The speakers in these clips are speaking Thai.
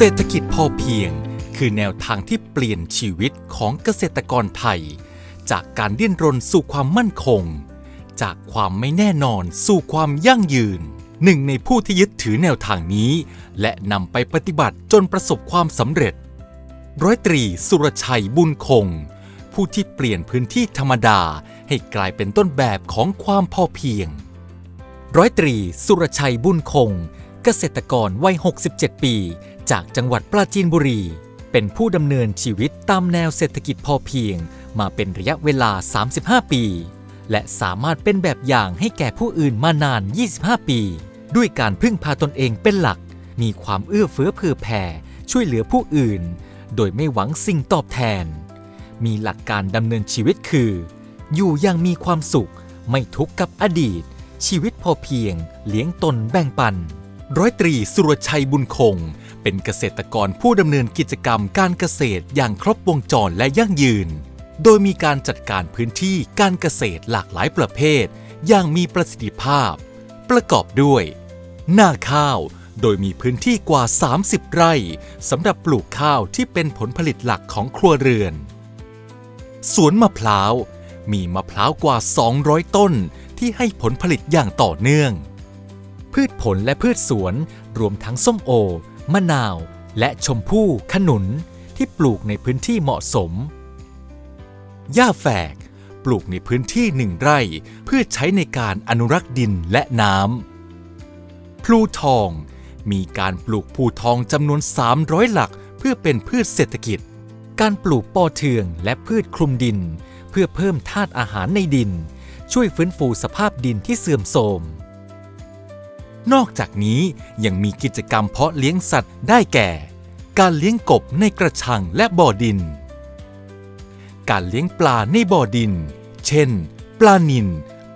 เศรษฐกิจพอเพียง คือแนวทางที่เปลี่ยนชีวิตของเกษตรกรไทย จากการดิ้นรนสู่ความมั่นคง จากความไม่แน่นอนสู่ความยั่งยืน หนึ่งในผู้ที่ยึดถือแนวทางนี้ และนำไปปฏิบัติจนประสบความสำเร็จ ร้อยตรีสุรชัยบุญคง ผู้ที่เปลี่ยนพื้นที่ธรรมดาให้กลายเป็นต้นแบบของความพอเพียง ร้อยตรีสุรชัยบุญคง เกษตรกรวัย 67 ปี จากจังหวัดปราจีนบุรี เป็นผู้ดำเนินชีวิตตามแนวเศรษฐกิจพอเพียง มาเป็นระยะเวลา 35 ปี และสามารถเป็นแบบอย่างให้แก่ผู้อื่นมานาน 25 ปี ด้วยการพึ่งพาตนเองเป็นหลัก มีความเอื้อเฟื้อเผื่อแผ่ ช่วยเหลือผู้อื่น โดยไม่หวังสิ่งตอบแทน มีหลักการดำเนินชีวิตคือ อยู่อยังมีความสุข ไม่ทุกข์กับอดีต ชีวิตพอเพียง เลี้ยงตนแบ่งปันร้อยตรีสุรชัยบุญคง เป็นเกษตรกรผู้ดำเนินกิจกรรมการเกษตรอย่างครบวงจรและยั่งยืน โดยมีการจัดการพื้นที่การเกษตรหลากหลายประเภท อย่างมีประสิทธิภาพ ประกอบด้วย หน้าข้าว โดยมีพื้นที่กว่า 30 ไร่สำหรับปลูกข้าวที่เป็นผลผลิตหลักของครัวเรือน สวนมะพร้าว มีมะพร้าวกว่า 200 ต้นที่ให้ผลผลิตอย่างต่อเนื่อง พืชผลและพืชสวนรวมทั้งส้มโอ มะนาว และชมพู่ขนุนที่ปลูกในพื้นที่เหมาะสม หญ้าแฝก ปลูกในพื้นที่หนึ่งไร่ เพื่อใช้ในการอนุรักษ์ดินและน้ำพลูทอง มีการปลูกพลูทองจำนวน 300 หลัก เพื่อเป็นพืชเศรษฐกิจ การปลูกปอเทืองและพืชคลุมดิน เพื่อเพิ่มธาตุอาหารในดิน ช่วยฟื้นฟูสภาพดินที่เสื่อมโทรม นอกจากนี้ยังมีกิจกรรมเพาะเลี้ยงสัตว์ได้แก่ การเลี้ยงกบในกระชังและบ่อดิน การเลี้ยงปลาในบ่อดิน เช่น ปลานิล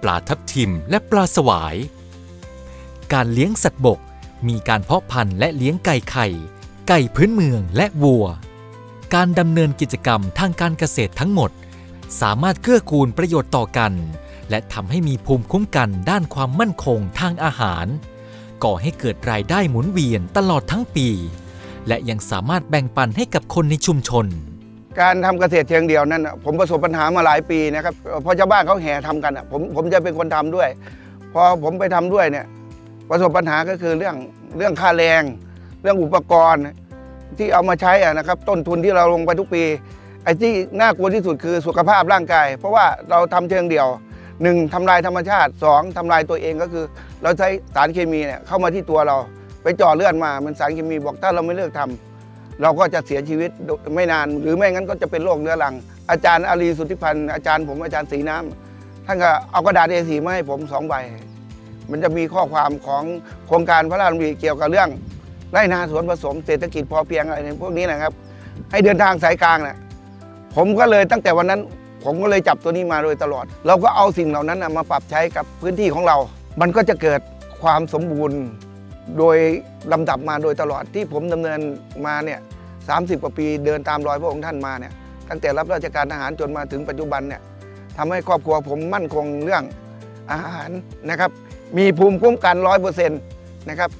ปลาทับทิม และปลาสวาย การเลี้ยงสัตว์บก มีการเพาะพันธุ์และเลี้ยงไก่ไข่ ไก่พื้นเมืองและวัว การดำเนินกิจกรรมทางการเกษตรทั้งหมด สามารถเกื้อกูลประโยชน์ต่อกัน และทำให้มีภูมิคุ้มกันด้านความมั่นคงทางอาหาร ก่อให้เกิดรายได้หมุนเวียนตลอดทั้งปี และยังสามารถแบ่งปันให้กับคนในชุมชน การทำเกษตรเชิงเดียวนั้นน่ะผมประสบปัญหามาหลายปีนะครับพอชาวบ้านเขาแห่ทำกันอะผมผมจะเป็นคนทำด้วย พอผมไปทำด้วยเนี่ยประสบปัญหาก็คือเรื่องเรื่องค่าแรง เรื่องอุปกรณ์ที่เอามาใช้อะนะครับ ต้นทุนที่เราลงไปทุกปี ไอ้ที่น่ากลัวที่สุดคือสุขภาพร่างกาย เพราะว่าเราทำเชิงเดียวหนึ่งทำลายธรรมชาติสองทำลายตัวเองก็คือ เราใช้สารเคมีเนี่ยเข้ามาที่ตัวเรา ไปจ่อเลือดมามันสารเคมีบอกถ้าเราไม่เลิกทำเราก็จะเสียชีวิตไม่นาน หรือไม่งั้นก็จะเป็นโรคเรื้อรัง อาจารย์อารีสุทธิพันธ์อาจารย์ผมอาจารย์สีน้ำท่านก็เอากระดาษ A4 มาให้ผมสองใบมันจะมีข้อความของโครงการพระราชดำริเกี่ยวกับเรื่องไร่นาสวนผสมเศรษฐกิจพอเพียงอะไรในพวกนี้นะครับ ให้เดินทางสายกลางนะผมก็เลยตั้งแต่วันนั้น ผมก็เลยจับตัวนี้มาโดยตลอด เราก็เอาสิ่งเหล่านั้นมาปรับใช้กับพื้นที่ของเรา มันก็จะเกิดความสมบูรณ์โดยลำดับมาโดยตลอดที่ผมดำเนินมาเนี่ยสามสิบกว่าปีเดินตามรอยพระองค์ท่านมาเนี่ยตั้งแต่รับราชการทหารจนมาถึงปัจจุบันเนี่ยทำให้ครอบครัวผมมั่นคงเรื่องอาหารนะครับ มีภูมิคุ้มกันร้อยเปอร์เซ็นต์นะครับ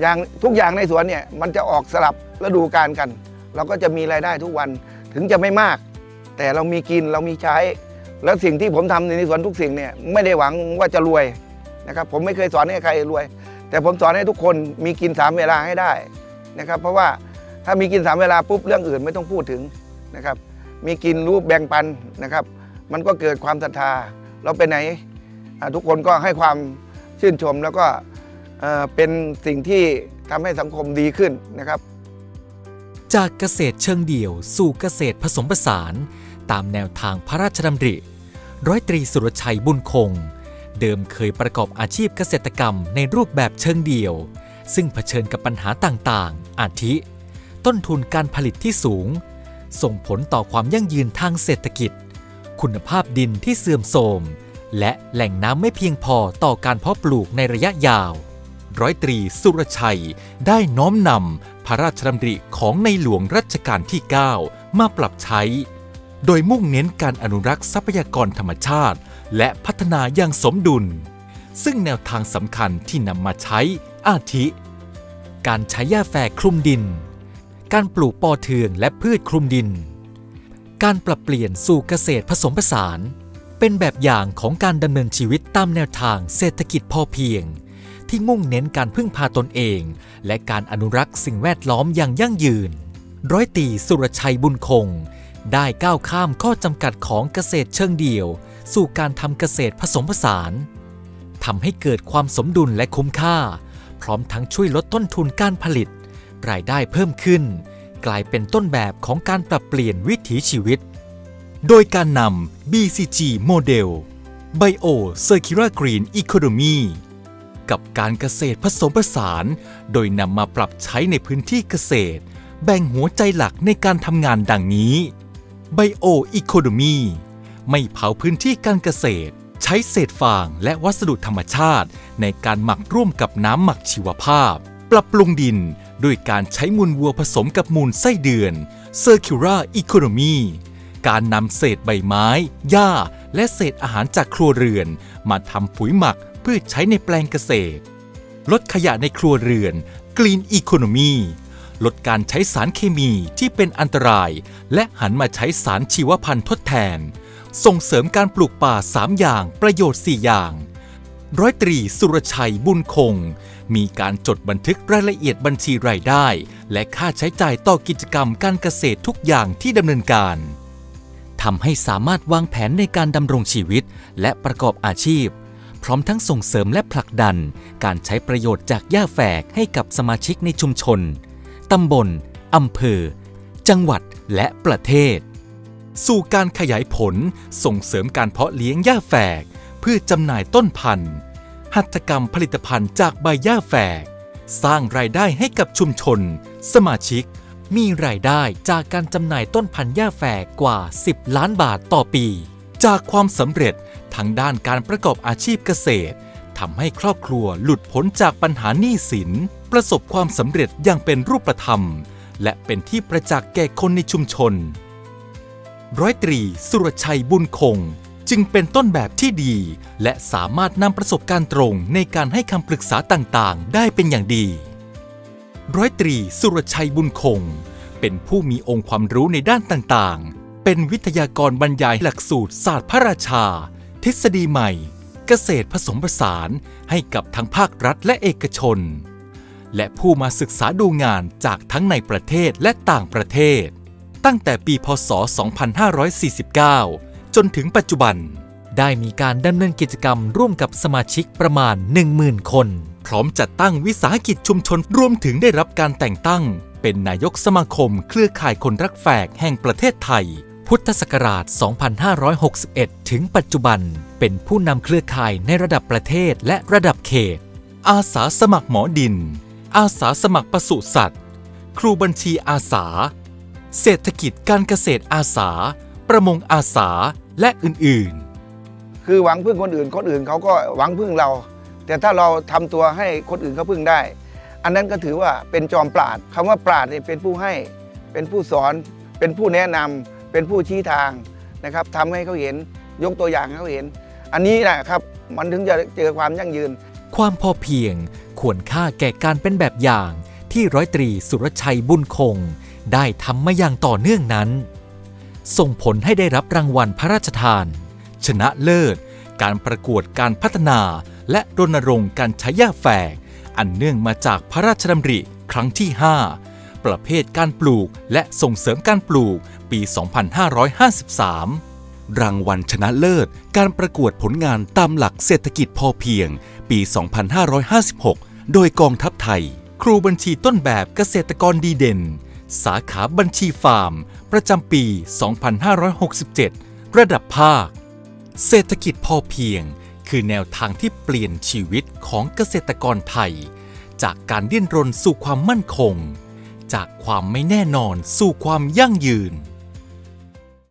อย่างทุกอย่างในสวนเนี่ยมันจะออกสลับฤดูกาลกัน เราก็จะมีรายได้ทุกวันถึงจะไม่มาก แต่เรามีกินเรามีใช้ แล้วสิ่งที่ผมทำในสวนทุกสิ่งเนี่ยไม่ได้หวังว่าจะรวย นะครับผมไม่เคยสอนให้ใครรวย แต่ผมสอนให้ทุกคนมีกินสามเวลาให้ได้นะครับ เพราะว่าถ้ามีกินสามเวลาปุ๊บเรื่องอื่นไม่ต้องพูดถึงนะครับ มีกินรู้แบ่งปันนะครับ มันก็เกิดความศรัทธาเราไปไหน ทุกคนก็ให้ความชื่นชมแล้วก็เเป็นสิ่งที่ทำให้สังคมดีขึ้นนะครับ จากเกษตรเชิงเดี่ยว สู่เกษตรผสมผสาน ตามแนวทางพระราชดำริ ร้อยตรีสุรชัยบุญคง เดิมเคยประกอบอาชีพเกษตรกรรมในรูปแบบเชิงเดี่ยว ซึ่งเผชิญกับปัญหาต่างๆ อาทิ ต้นทุนการผลิตที่สูง ส่งผลต่อความยั่งยืนทางเศรษฐกิจ คุณภาพดินที่เสื่อมโทรม และแหล่งน้ำไม่เพียงพอต่อการเพาะปลูกในระยะยาว ร้อยตรีสุรชัย ได้น้อมนำพระราชดำริของในหลวงรัชกาลที่ 9 มาปรับใช้ โดยมุ่งเน้นการอนุรักษ์ทรัพยากรธรรมชาติ และพัฒนาอย่างสมดุล ซึ่งแนวทางสำคัญที่นำมาใช้อาทิ การใช้หญ้าแฝกคลุมดิน การปลูกปอเทืองและพืชคลุมดิน การปรับเปลี่ยนสู่เกษตรผสมผสาน เป็นแบบอย่างของการดำเนินชีวิตตามแนวทางเศรษฐกิจพอเพียง ที่มุ่งเน้นการพึ่งพาตนเอง และการอนุรักษ์สิ่งแวดล้อมอย่างยั่งยืน ร้อยตีสุรชัยบุญคงได้ก้าวข้ามข้อจำกัดของเกษตรเชิงเดี่ยว สู่การทำเกษตรผสมผสานทำให้เกิดความสมดุลและคุ้มค่า พร้อมทั้งช่วยลดต้นทุนการผลิต รายได้เพิ่มขึ้น กลายเป็นต้นแบบของการปรับเปลี่ยนวิถีชีวิต โดยการนำ BCG โมเดล Bio Circular Green Economy กับการเกษตรผสมผสาน โดยนำมาปรับใช้ในพื้นที่เกษตร แบ่งหัวใจหลักในการทำงานดังนี้ Bio Economy ไม่เผาพื้นที่การเกษตร ใช้เศษฟางและวัสดุธรรมชาติ ในการหมักร่วมกับน้ำหมักชีวภาพ ปรับปรุงดินด้วยการใช้มูลวัวผสมกับมูลไส้เดือน Circular Economy การนำเศษใบไม้ หญ้า และเศษอาหารจากครัวเรือน มาทำปุ๋ยหมักเพื่อใช้ในแปลงเกษตร ลดขยะในครัวเรือน Green Economy ลดการใช้สารเคมีที่เป็นอันตราย และหันมาใช้สารชีวพันธุ์ทดแทน ส่งเสริมการปลูกป่า 3 อย่าง ประโยชน์ 4 อย่าง ร้อยตรีสุรชัยบุญคง มีการจดบันทึกรายละเอียดบัญชีรายได้ และค่าใช้จ่ายต่อกิจกรรมการเกษตรทุกอย่างที่ดำเนินการทำให้สามารถวางแผนในการดำรงชีวิต และประกอบอาชีพ พร้อมทั้งส่งเสริมและผลักดัน การใช้ประโยชน์จากหญ้าแฝกให้กับสมาชิกในชุมชน ตำบลอำเภอ จังหวัดและประเทศ สู่การขยายผลส่งเสริมการเพาะเลี้ยงหญ้าแฝก เพื่อจำหน่ายต้นพันธุ์ หัตถกรรมผลิตภัณฑ์จากใบหญ้าแฝก สร้างรายได้ให้กับชุมชน สมาชิก มีรายได้จากการจำหน่ายต้นพันธุ์หญ้าแฝกกว่า 10 ล้านบาทต่อปี จากความสำเร็จทางด้านการประกอบอาชีพเกษตรทำให้ครอบครัวหลุดพ้นจากปัญหาหนี้สิน ประสบความสำเร็จอย่างเป็นรูปธรรม และเป็นที่ประจักษ์แก่คนในชุมชน ร้อยตรีสุรชัยบุญคง จึงเป็นต้นแบบที่ดี และสามารถนำประสบการณ์ตรงในการให้คำปรึกษาต่างๆ ได้เป็นอย่างดี ร้อยตรีสุรชัยบุญคง เป็นผู้มีองค์ความรู้ในด้านต่างๆ เป็นวิทยากรบรรยายหลักสูตรศาสตร์พระราชา ทฤษฎีใหม่ เกษตรผสมผสานให้กับทั้งภาครัฐและเอกชน และผู้มาศึกษาดูงานจากทั้งในประเทศและต่างประเทศ ตั้งแต่ปีพศ 2549 จนถึงปัจจุบัน ได้มีการดำเนินกิจกรรมร่วมกับสมาชิกประมาณ 10,000 คน พร้อมจัดตั้งวิสาหกิจชุมชนรวมถึงได้รับการแต่งตั้ง เป็นนายกสมาคมเครือข่ายคนรักแฝกแห่งประเทศไทย พุทธศักราช 2561 ถึงปัจจุบัน เป็นผู้นำเครือข่ายในระดับประเทศและระดับเขต อาสาสมัครหมอดิน อาสาสมัครปศุสัตว์ ครูบัญชีอาสา เศรษฐกิจการเกษตรอาสา ประมงอาสาและอื่นคือหวังพึ่งคนอื่น คนอื่นเขาก็หวังพึ่งเรา แต่ถ้าเราทำตัวให้คนอื่นเขาพึ่งได้ อันนั้นก็ถือว่าเป็นจอมปราดคำว่าปราดเนี่ยเป็นผู้ให้ เป็นผู้สอน เป็นผู้แนะนำเป็นผู้ชี้ทางนะครับทำให้เขาเห็น ยกตัวอย่างให้เขาเห็น อันนี้แหละครับมันถึงจะเจอความยั่งยืนๆความพอเพียงควรค่าแก่การเป็นแบบอย่างที่ร้อยตรีสุรชัยบุญคง ได้ทำมาอย่างต่อเนื่องนั้น ส่งผลให้ได้รับรางวัลพระราชทาน ชนะเลิศ การประกวดการพัฒนา และรณรงค์การใช้หญ้าแฝก อันเนื่องมาจากพระราชดำริครั้งที่ 5 ประเภทการปลูกและส่งเสริมการปลูกปี 2553รางวัลชนะเลิศ การประกวดผลงานตามหลักเศรษฐกิจพอเพียง ปี 2556 โดยกองทัพไทย ครูบัญชีต้นแบบเกษตรกรดีเด่น สาขาบัญชีฟาร์ม ประจำปี 2567 ระดับภาค เศรษฐกิจพอเพียง คือแนวทางที่เปลี่ยนชีวิตของเกษตรกรไทย จากการดิ้นรนสู่ความมั่นคง จากความไม่แน่นอนสู่ความยั่งยืน